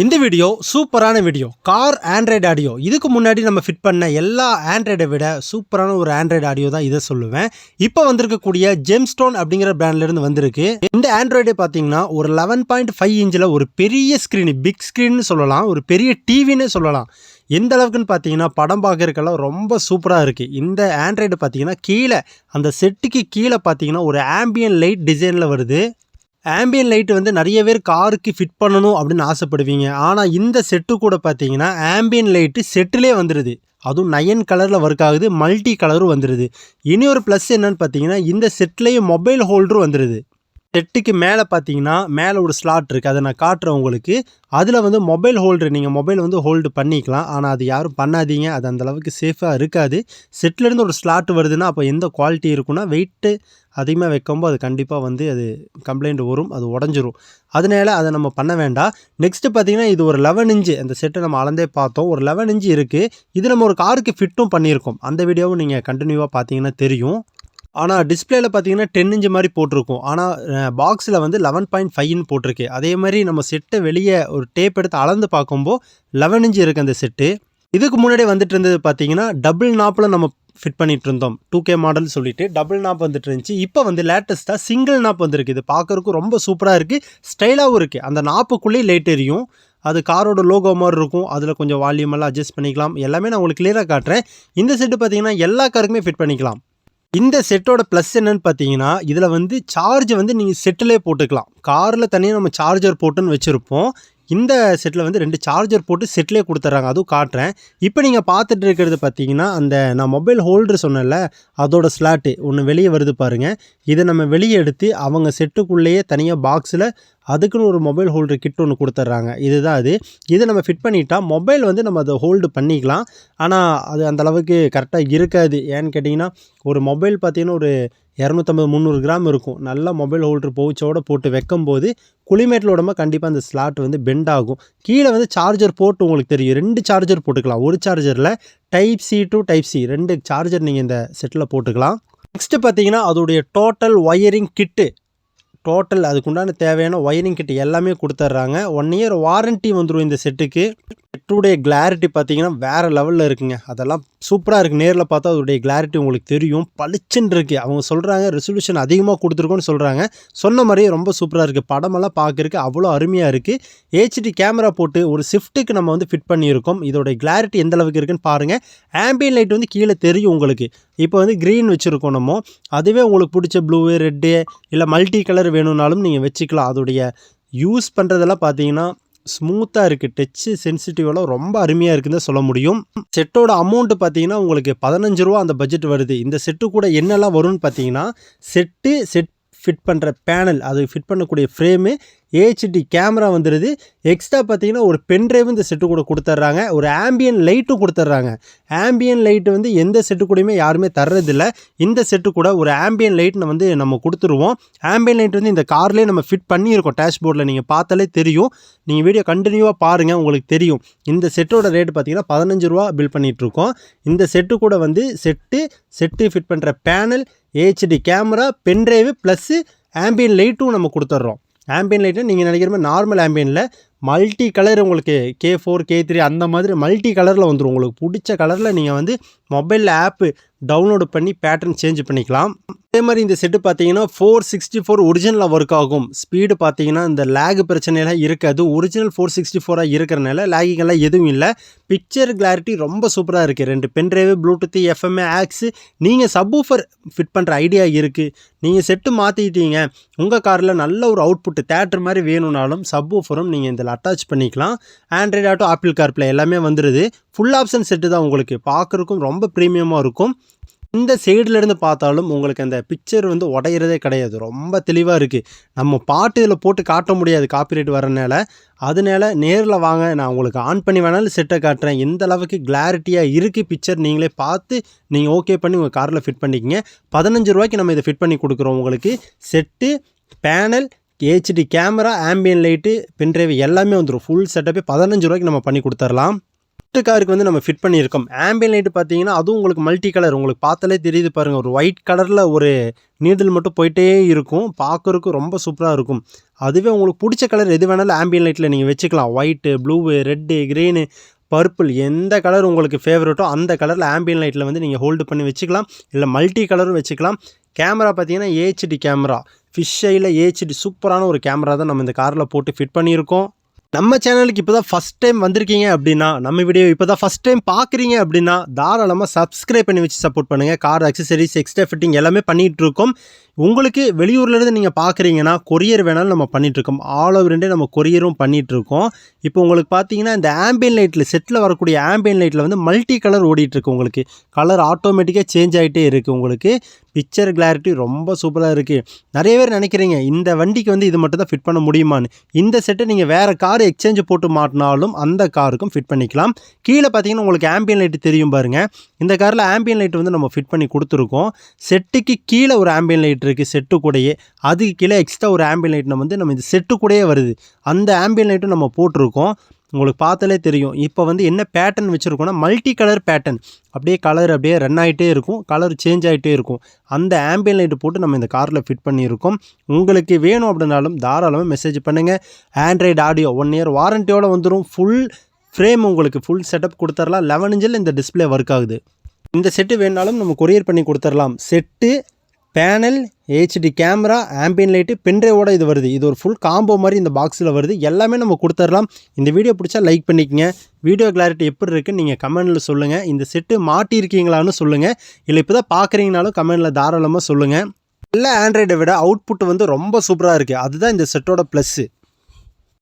இந்த வீடியோ சூப்பரான video. Car Android audio இதுக்கு முன்னாடி நம்ம ஃபிட் பண்ண எல்லா ஆண்ட்ராய்டை விட சூப்பரான ஒரு ஆண்ட்ராய்டு ஆடியோ தான் இதை சொல்லுவேன். இப்போ வந்திருக்கக்கூடிய ஜெம்ஸ்டோன் அப்படிங்கிற பிராண்ட்லேருந்து வந்திருக்கு. இந்த ஆண்ட்ராய்டே பார்த்தீங்கன்னா ஒரு லெவன் பாயிண்ட் ஃபைவ் இன்ச்சில் ஒரு பெரிய ஸ்க்ரீன் பிக் ஸ்க்ரீன்னு சொல்லலாம். ஒரு பெரிய டிவின்னு சொல்லலாம். எந்த அளவுக்குன்னு பார்த்தீங்கன்னா படம் பார்க்கறதுக்கெல்லாம் ரொம்ப சூப்பராக இருக்குது இந்த ஆண்ட்ராய்டு பார்த்தீங்கன்னா கீழே அந்த செட்டுக்கு கீழே பார்த்தீங்கன்னா ஒரு ஆம்பியன் லைட் டிசைனில் வருது. ஆம்பியன் லைட் வந்து நிறைய பேர் காருக்கு ஃபிட் பண்ணணும் அப்படின்னு ஆசைப்படுவீங்க. ஆனால் இந்த செட்டு கூட பார்த்தீங்கன்னா ஆம்பியன் லைட்டு செட்டிலே வந்துடுது அதுவும் நயன் கலரில் ஒர்க் ஆகுது மல்டி கலரும் வந்துடுது இனி ஒரு ப்ளஸ் என்னன்னு பார்த்தீங்கன்னா இந்த செட்லேயே மொபைல் ஹோல்டரும் வந்துடுது செட்டுக்கு மேலே பார்த்தீங்கன்னா மேலே ஒரு ஸ்லாட் இருக்குது அதை நான் காட்டுறேன் உங்களுக்கு. அதில் வந்து மொபைல் ஹோல்டர் நீங்கள் மொபைல் வந்து ஹோல்டு பண்ணிக்கலாம். ஆனால் அது யாரும் பண்ணாதீங்க. அது அந்த அளவுக்கு சேஃபாக இருக்காது. செட்லேருந்து ஒரு ஸ்லாட் வருதுன்னா அப்போ எந்த குவாலிட்டி இருக்குன்னா வெயிட்டு அதிகமாக வைக்கும்போது அது கண்டிப்பாக வந்து அது கம்ப்ளைண்ட் வரும். அது உடஞ்சிரும். அதனால அதை நம்ம பண்ண வேண்டாம். நெக்ஸ்ட்டு பார்த்தீங்கன்னா இது ஒரு லெவன் இன்ச்சு அந்த செட்டை நம்ம அளந்தே பார்த்தோம். ஒரு லெவன் இன்ச்சு இருக்குது இது நம்ம ஒரு காருக்கு ஃபிட்டும் பண்ணியிருக்கோம். அந்த வீடியோவும் நீங்கள் கண்டினியூவாக பார்த்தீங்கன்னா தெரியும். ஆனால் டிஸ்பிளேல பார்த்தீங்கன்னா டென் இன்ச் மாதிரி போட்டிருக்கும். ஆனால் பாக்ஸில் வந்து லெவன் பாயிண்ட் ஃபைவ்னு போட்டிருக்கு. அதே மாதிரி நம்ம செட்டை வெளியே ஒரு டேப் எடுத்து அளந்து பார்க்கும்போது லெவன் இன்ச் இருக்குது அந்த செட்டு இதுக்கு முன்னாடி வந்துட்டு இருந்தது பார்த்தீங்கன்னா டபுள் நாப்பில் நம்ம ஃபிட் பண்ணிட்டு இருந்தோம். டூ கே மாடல் சொல்லிட்டு டபுள் நாப் வந்துட்டு இருந்துச்சு. இப்போ வந்து லேட்டஸ்ட்டாக சிங்கிள் நாப் வந்திருக்கு. இது பார்க்குறதுக்கு ரொம்ப சூப்பராக இருக்குது ஸ்டைலாகவும் இருக்குது அந்த நாப்புக்குள்ளேயே லைட் எரியும். அது காரோட லோகோ மாதிரி இருக்கும். அதில் கொஞ்சம் வால்யூம் எல்லாம் அட்ஜஸ்ட் பண்ணிக்கலாம். எல்லாமே நான் உங்களுக்கு கிளியராக காட்டுறேன். இந்த செட்டு பார்த்தீங்கன்னா எல்லா காருக்குமே ஃபிட் பண்ணிக்கலாம். இந்த செட்டோட ப்ளஸ் என்னன்னு பார்த்தீங்கன்னா இதில் வந்து சார்ஜ் வந்து நீங்கள் செட்டிலே போட்டுக்கலாம். காரில் தனியாக நம்ம சார்ஜர் போட்டுன்னு வச்சுருப்போம். இந்த செட்டில் வந்து ரெண்டு சார்ஜர் போட்டு செட்டிலே கொடுத்துட்றாங்க. அதுவும் காட்டுறேன். இப்போ நீங்கள் பார்த்துட்டு இருக்கிறது பார்த்தீங்கன்னா அந்த நான் மொபைல் ஹோல்டர் சொன்னேன்ல அதோட ஸ்லாட்டு ஒன்று வெளியே வருது பாருங்கள் இதை நம்ம வெளியே எடுத்து அவங்க செட்டுக்குள்ளேயே தனியாக பாக்ஸில் அதுக்குன்னு ஒரு மொபைல் ஹோல்டர் கிட் ஒன்று கொடுத்துட்றாங்க இதுதான் அது. இதை நம்ம ஃபிட் பண்ணிட்டா மொபைல் வந்து நம்ம அதை ஹோல்டு பண்ணிக்கலாம். ஆனால் அது அந்த அளவுக்கு கரெக்டாக இருக்காது. ஏன்னு கேட்டிங்கன்னா ஒரு மொபைல் பார்த்தீங்கன்னா ஒரு இரநூத்தம்பது முந்நூறு கிராம் இருக்கும். நல்லா மொபைல் ஹோல்டர் பவுச்சோடு போட்டு வைக்கும்போது குளிமேட்டில் உடம்பு கண்டிப்பாக அந்த ஸ்லாட் வந்து பெண்ட் ஆகும். கீழே வந்து சார்ஜர் போட்டு உங்களுக்கு தெரியும். ரெண்டு சார்ஜர் போட்டுக்கலாம். ஒரு சார்ஜரில் type C to type C ரெண்டு சார்ஜர் நீங்கள் இந்த செட்டில் போட்டுக்கலாம். நெக்ஸ்ட்டு பார்த்தீங்கன்னா அதோடைய டோட்டல் ஒயரிங் கிட்டு டோட்டல் அதுக்குண்டான தேவையான ஒயரிங் கிட் எல்லாமே கொடுத்துட்றாங்க ஒன் இயர் வாரண்ட்டி வந்துடும் இந்த செட்டுக்கு செட்டுடைய கிளாரிட்டி பார்த்தீங்கன்னா வேறு லெவலில் இருக்குங்க. அதெல்லாம் சூப்பராக இருக்குது நேரில் பார்த்தா அதோடைய கிளாரிட்டி உங்களுக்கு தெரியும். பளிச்சுன்னு இருக்குது அவங்க சொல்கிறாங்க ரெசல்யூஷன் அதிகமாக கொடுத்துருக்கோன்னு சொல்கிறாங்க சொன்ன மாதிரியே ரொம்ப சூப்பராக இருக்குது படமெல்லாம் பார்க்குறக்கு அவ்வளோ அருமையாக இருக்குது ஹெச்டி கேமரா போட்டு ஒரு ஷிஃப்ட்டுக்கு நம்ம வந்து ஃபிட் பண்ணியிருக்கோம். இதோடைய கிளாரிட்டி எந்த அளவுக்கு இருக்குன்னு பாருங்கள் ஆம்பியன் லைட் வந்து கீழே தெரியும் உங்களுக்கு. இப்போ வந்து க்ரீன் வச்சுருக்கோம் நம்ம. அதுவே உங்களுக்கு பிடிச்ச ப்ளூ ரெட்டு இல்லை மல்டி கலர் வேணும்னாலும் நீங்கள் வச்சுக்கலாம். அதோடைய யூஸ் பண்ணுறதெல்லாம் பார்த்தீங்கன்னா ஸ்மூத்தாக இருக்குது டச்சு சென்சிட்டிவெல்லாம் ரொம்ப அருமையாக இருக்குன்னு சொல்ல முடியும். செட்டோட அமௌண்ட்டு பார்த்தீங்கன்னா உங்களுக்கு பதினஞ்சு ரூபா அந்த பட்ஜெட் வருது. இந்த செட்டு கூட என்னெல்லாம் வரும்னு பார்த்தீங்கன்னா செட்டு செட் ஃபிட் பண்ணுற பேனல் அது ஃபிட் பண்ணக்கூடிய ஃப்ரேமு ஏஹெச்டி கேமரா வந்துடுது எக்ஸ்ட்ரா பார்த்தீங்கன்னா ஒரு பென்ட்ரைவ் இந்த செட்டு கூட கொடுத்துட்றாங்க ஒரு ஆம்பியன் லைட்டும் கொடுத்துட்றாங்க ஆம்பியன் லைட்டு வந்து எந்த செட்டு கூடயுமே யாருமே தர்றதில்ல. இந்த செட்டு கூட ஒரு ஆம்பியன் லைட் வந்து நம்ம கொடுத்துருவோம். ஆம்பியன் லைட் வந்து இந்த கார்லேயே நம்ம ஃபிட் பண்ணியிருக்கோம். டேஷ்போர்டில் நீங்கள் பார்த்தாலே தெரியும். நீங்கள் வீடியோ கண்டினியூவாக பாருங்கள் உங்களுக்கு தெரியும். இந்த செட்டோட ரேட் பார்த்தீங்கன்னா பதினஞ்சு ரூபா பில் பண்ணிகிட்ருக்கோம் இந்த செட்டு கூட வந்து செட்டு செட்டு ஃபிட் பண்ணுற panel AHD camera pendrive plus ambient லைட்டும் நம்ம கொடுத்துட்றோம் ஆம்பியன் லைட்டை நீங்கள் நினைக்கிற மாதிரி நார்மல் ஆம்பியனில் மல்டி கலர் உங்களுக்கு கே ஃபோர் கே த்ரீ அந்த மாதிரி மல்டி கலரில் வந்துடும் உங்களுக்கு பிடிச்ச கலரில் நீங்கள் வந்து மொபைலில் ஆப்பு டவுன்லோடு பண்ணி பேட்டர்ன் சேஞ்ச் பண்ணிக்கலாம். அதே மாதிரி இந்த செட்டு பார்த்தீங்கன்னா ஃபோர் சிக்ஸ்டி ஃபோர் ஒரிஜினலாக ஒர்க் ஆகும். ஸ்பீடு பார்த்தீங்கன்னா இந்த லேக் பிரச்சனையெல்லாம் இருக்காது. ஒரிஜினல் ஃபோர் சிக்ஸ்டி ஃபோராக இருக்கிறனால லேகிங்கெல்லாம் எதுவும் இல்லை. பிக்சர் கிளாரிட்டி ரொம்ப சூப்பராக இருக்குது ரெண்டு பென்ட்ரைவு ப்ளூடூத்து எஃப்எம்ஏ ஆக்ஸு நீங்கள் சப்வூஃபர் ஃபிட் பண்ணுற ஐடியா இருக்குது நீங்கள் செட்டு மாற்றிக்கிட்டீங்க உங்கள் காரில் நல்ல ஒரு அவுட்புட் தேட்டர் மாதிரி வேணும்னாலும் சப்வூஃபரும் நீங்கள் அட்டாச் பண்ணிக்கலாம். ஆண்ட்ராய்டு ஆட்டோ ஆப்பிள் கார்ப்ளே எல்லாமே வந்துடுது ஃபுல் ஆப்ஷன் செட்டு தான் உங்களுக்கு பார்க்குறக்கும் ரொம்ப ப்ரீமியமாக இருக்கும். இந்த சைடுலேருந்து பார்த்தாலும் உங்களுக்கு அந்த பிக்சர் வந்து உடையிறதே கிடையாது. ரொம்ப தெளிவாக இருக்குது நம்ம பாட்டு இதில் போட்டு காட்ட முடியாது காப்பிரைட் வரனால அதனால நேரில் வாங்க நான் உங்களுக்கு ஆன் பண்ணி வேணாலும் செட்டை காட்டுறேன். எந்த அளவுக்கு கிளாரிட்டியாக இருக்குது பிக்சர் நீங்களே பார்த்து நீங்கள் ஓகே பண்ணி உங்கள் காரில் ஃபிட் பண்ணிக்கங்க. பதினஞ்சு ரூபாய்க்கு நம்ம இதை ஃபிட் பண்ணி கொடுக்குறோம் உங்களுக்கு. Set panel HD camera ambient light pendrive எல்லாமே வந்துடும் ஃபுல் செட்டப்பே பதினஞ்சு ரூபாய்க்கு நம்ம பண்ணி கொடுத்துர்லாம். ஃபஸ்ட்டு காருக்கு வந்து நம்ம ஃபிட் பண்ணியிருக்கோம். ஆம்பியன் லைட்டு பார்த்தீங்கன்னா அதுவும் உங்களுக்கு மல்டி கலர் உங்களுக்கு பார்த்தாலே தெரியுது பாருங்கள் ஒரு ஒயிட் கலரில் ஒரு நீடில் மட்டும் போயிட்டே இருக்கும். பார்க்குறதுக்கு ரொம்ப சூப்பராக இருக்கும். அதுவே உங்களுக்கு பிடிச்ச கலர் எது வேணாலும் ஆம்பியன் லைட்டில் நீங்கள் வச்சுக்கலாம். White blue red green purple எந்த கலர் உங்களுக்கு ஃபேவரட்டோ அந்த கலரில் ஆம்பியன் லைட்டில் வந்து நீங்கள் ஹோல்டு பண்ணி வச்சுக்கலாம். இல்லை மல்டி கலரும் வச்சுக்கலாம். கேமரா பார்த்தீங்கன்னா ஏஹெச்டி கேமரா ஃபிஷ் ஐயில் ஏஹெச்டி சூப்பரான ஒரு கேமரா தான் நம்ம இந்த காரில் போட்டு ஃபிட் பண்ணியிருக்கோம். நம்ம சேனலுக்கு இப்போ தான் ஃபஸ்ட் டைம் வந்திருக்கீங்க அப்படின்னா நம்ம வீடியோ இப்போ தான் ஃபஸ்ட் டைம் பார்க்குறீங்க அப்படின்னா தாராளமாக சப்ஸ்கிரைப் பண்ணி வச்சு சப்போர்ட் பண்ணுங்கள் கார் அக்சசரிஸ் எக்ஸ்ட்ரா ஃபிட்டிங் எல்லாமே பண்ணிகிட்டு இருக்கோம். உங்களுக்கு வெளியூர்லேருந்து நீங்கள் பார்க்குறீங்கன்னா கொரியர் வேணாலும் நம்ம பண்ணிகிட்ருக்கோம் ஆல் ஓவர் இண்டே நம்ம கொரியரும் பண்ணிகிட்ருக்கோம் இப்போ உங்களுக்கு பார்த்தீங்கன்னா இந்த ஆம்பியன் லைட்டில் செட்டில் வரக்கூடிய ஆம்பியன் லைட்டில் வந்து மல்டி கலர் ஓடிட்டுருக்கு உங்களுக்கு. கலர் ஆட்டோமேட்டிக்காக சேஞ்ச் ஆகிட்டே இருக்குது உங்களுக்கு. பிக்சர் கிளாரிட்டி ரொம்ப சூப்பராக இருக்குது நிறைய பேர் நினைக்கிறீங்க இந்த வண்டிக்கு வந்து இது மட்டும் தான் ஃபிட் பண்ண முடியுமான்னு. இந்த செட்டை நீங்கள் வேறு கார் எக்ஸ்சேஞ்ச் போட்டு மாட்டினாலும் அந்த காருக்கும் ஃபிட் பண்ணிக்கலாம். கீழே பார்த்தீங்கன்னா உங்களுக்கு ஆம்பியன் லைட் தெரியும் பாருங்கள் இந்த காரில் ஆம்பியன் லைட் வந்து நம்ம ஃபிட் பண்ணி கொடுத்துருக்கோம். செட்டுக்கு கீழே ஒரு ஆம்பியன் லைட் இருக்குது செட்டு கூடயே. அதுக்கு கீழே எக்ஸ்ட்ரா ஒரு ஆம்பியன் லைட் நம்ம வந்து நம்ம இந்த செட்டு கூடயே வருது. அந்த ஆம்பியன் லைட்டும் நம்ம போட்டிருக்கோம். உங்களுக்கு பார்த்தாலே தெரியும். இப்போ வந்து என்ன பேட்டர்ன் வச்சுருக்கோன்னா மல்டி கலர் பேட்டர்ன் அப்படியே கலர் அப்படியே ரன் ஆகிட்டே இருக்கும். கலர் சேஞ்ச் ஆகிட்டே இருக்கும். அந்த ஆம்பியன் லைட்டு போட்டு நம்ம இந்த காரில் ஃபிட் பண்ணியிருக்கோம். உங்களுக்கு வேணும் அப்படின்னாலும் தாராளமாக மெசேஜ் பண்ணுங்கள் ஆண்ட்ராய்டு ஆடியோ ஒன் இயர் வாரண்டியோடு வந்துடும் ஃபுல் ஃப்ரேம் உங்களுக்கு ஃபுல் செட்டப் கொடுத்துர்லாம். லெவன் இன்ச்சில் இந்த டிஸ்பிளே ஒர்க் ஆகுது. இந்த செட்டு வேணாலும் நம்ம கொரியர் பண்ணி கொடுத்துர்லாம். Set panel HD camera ambient light பென்ட்ரைவோட இது வருது. இது ஒரு ஃபுல் காம்போ மாதிரி இந்த பாக்ஸில் வருது. எல்லாமே நம்ம கொடுத்துடலாம். இந்த வீடியோ பிடிச்சா லைக் பண்ணிக்கங்க. வீடியோ கிளாரிட்டி எப்படி இருக்குன்னு நீங்கள் கமெண்டில் சொல்லுங்கள் இந்த செட்டு மாட்டியிருக்கீங்களான்னு சொல்லுங்கள் இல்லை இப்போ தான் பார்க்குறீங்கனாலும் கமெண்டில் தாராளமாக சொல்லுங்கள் எல்லா ஆண்ட்ராய்டை விட அவுட்புட் வந்து ரொம்ப சூப்பராக இருக்குது அதுதான் இந்த செட்டோட ப்ளஸ்ஸு